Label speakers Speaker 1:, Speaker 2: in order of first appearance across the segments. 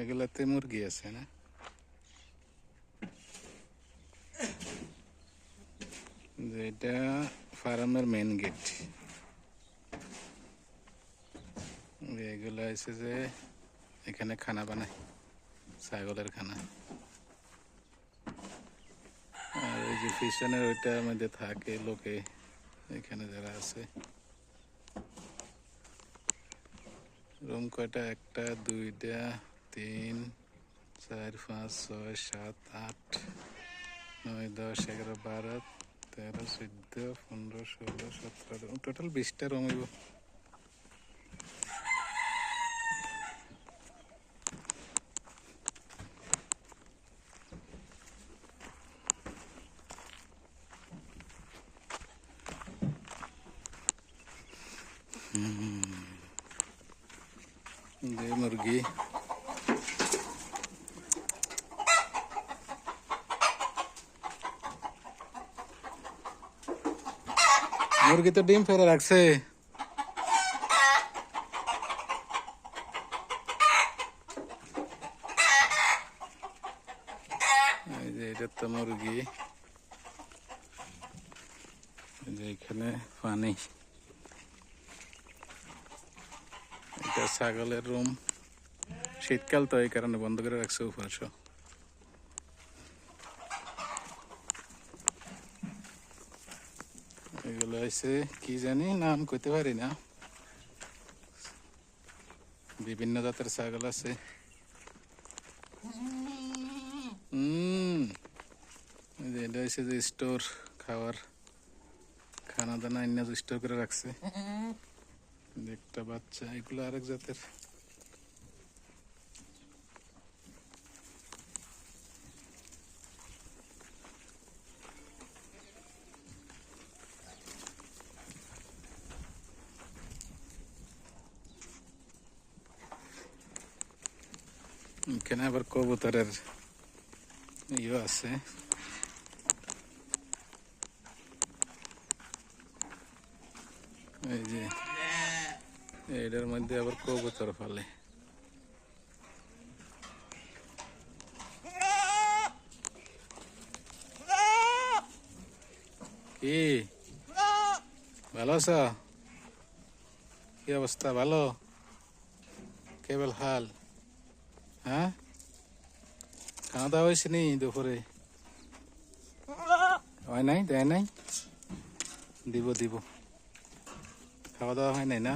Speaker 1: এগুলাতে মুরগি আছে না যেটা ফার্মের মেন গেট এগুলো আছে যে এখানে খানা বানায় ছাগলের খানা আর ওই যে ফিশনের ওইটার মধ্যে থাকে লোকে এখানে যারা আছে রুম কয়টা একটা দুইটা তিন চার পাঁচ ছয় সাত আট নয় দশ এগারো বারো তেরো চোদ্দ পনেরো ষোলো সতেরো টোটাল বিশটা রং হইব मुर्गी মুরগি তো ডিম ফেলে রাখছে এটা তো মুরগি এখানে পানি এটা ছাগলের রুম শীতকাল তো এই কারণে বন্ধ করে রাখছে উপরে হয়েছে কি জানি নাম কইতে পারি না বিভিন্ন জাতের ছাগল আছে এটা হয়েছে যে স্টোর খাওয়ার খানা দানা অন্য স্টোর করে রাখছে একটা বাচ্চা এগুলো আরেক জাতের এখানে আবার কবুতরের ইয়ে আছে এই যে এইটার মধ্যে আবার কবুতর ফালে কি ভালো আছো কি অবস্থা ভালো কেবল হাল হ্যাঁ খাওয়া দাওয়া হয়েছে নি দুপুরে হয় নাই দেয় নাই দিব দিব খাওয়া দাওয়া হয় নাই না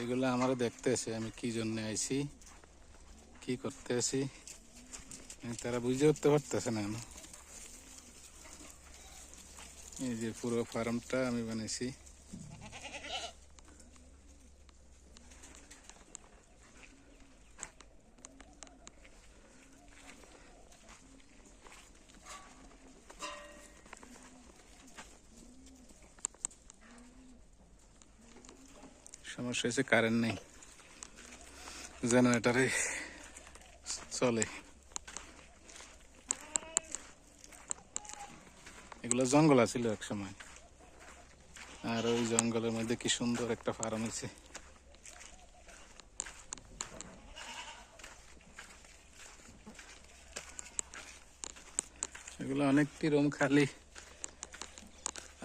Speaker 1: এগুলো আমার দেখতে আসে আমি কি জন্য আইছি কি করতে আসি তারা বুঝে উঠতে পারতেছে না এই যে পুরো ফার্মটা আমি বানাইছি সমস্যা হয়েছে কারেন্ট নেই জেনারেটারে চলে এগুলো জঙ্গল আছিল এক সময় আর ওই জঙ্গলের মধ্যে কি সুন্দর একটা ফার্ম আছে এগুলো অনেকটি রুম খালি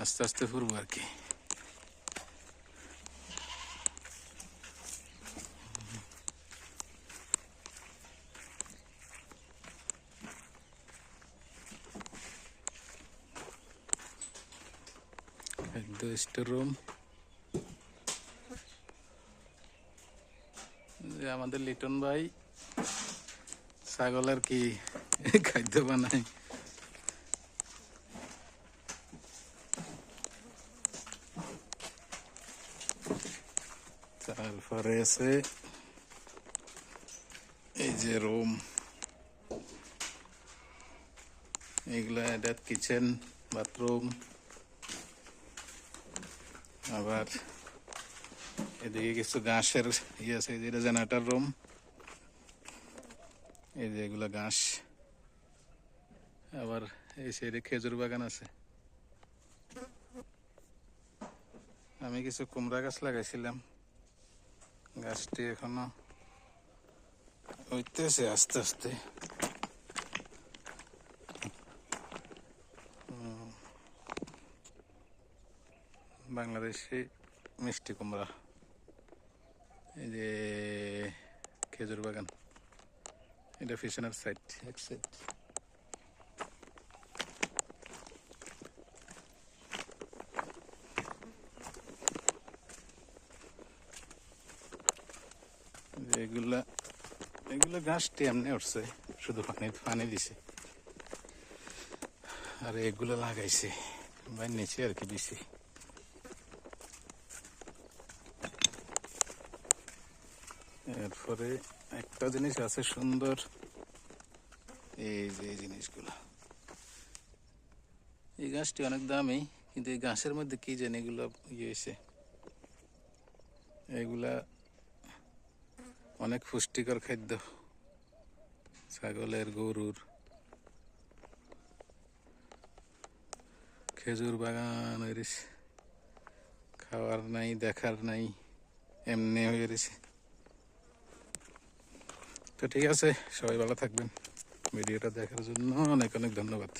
Speaker 1: আস্তে আস্তে ফুরবো আর কি the storeroom যে আমাদের লিটন ভাই ছাগলের কি খাদ্য বানাই তারপরে আছে এই যে রুম এগুলা এটা কিচেন বাথরুম আবার এদিকে কিছু ঘাসের ইয়ে আছে যেটা জেনারেটার রুম এই যে এগুলো ঘাস আবার এই সাইডে খেজুর বাগান আছে আমি কিছু কুমড়া গাছ লাগাইছিলাম গাছটি এখনো হইতেছে আস্তে আস্তে বাংলাদেশি মিষ্টি কুমড়া এই যে খেজুর বাগান এটা ফিশনার সাইট এক সাইড এগুলা এগুলো ঘাসটি এমনি উঠছে শুধু পানি পানি দিছে আর এগুলো লাগাইছে বা নিচে আর কি দিছে এরপরে একটা জিনিস আছে সুন্দর এই যে এই জিনিসগুলো এই গাছটি অনেক দামি কিন্তু এই গাছের মধ্যে কি জানি এগুলো ইয়ে হয়েছে এগুলা অনেক পুষ্টিকর খাদ্য ছাগলের গরুর খেজুর বাগান হয়েছে খাওয়ার নাই দেখার নাই এমনি হয়ে রয়েছে তো ঠিক আছে সবাই ভালো থাকবেন ভিডিওটা দেখার জন্য অনেক অনেক ধন্যবাদ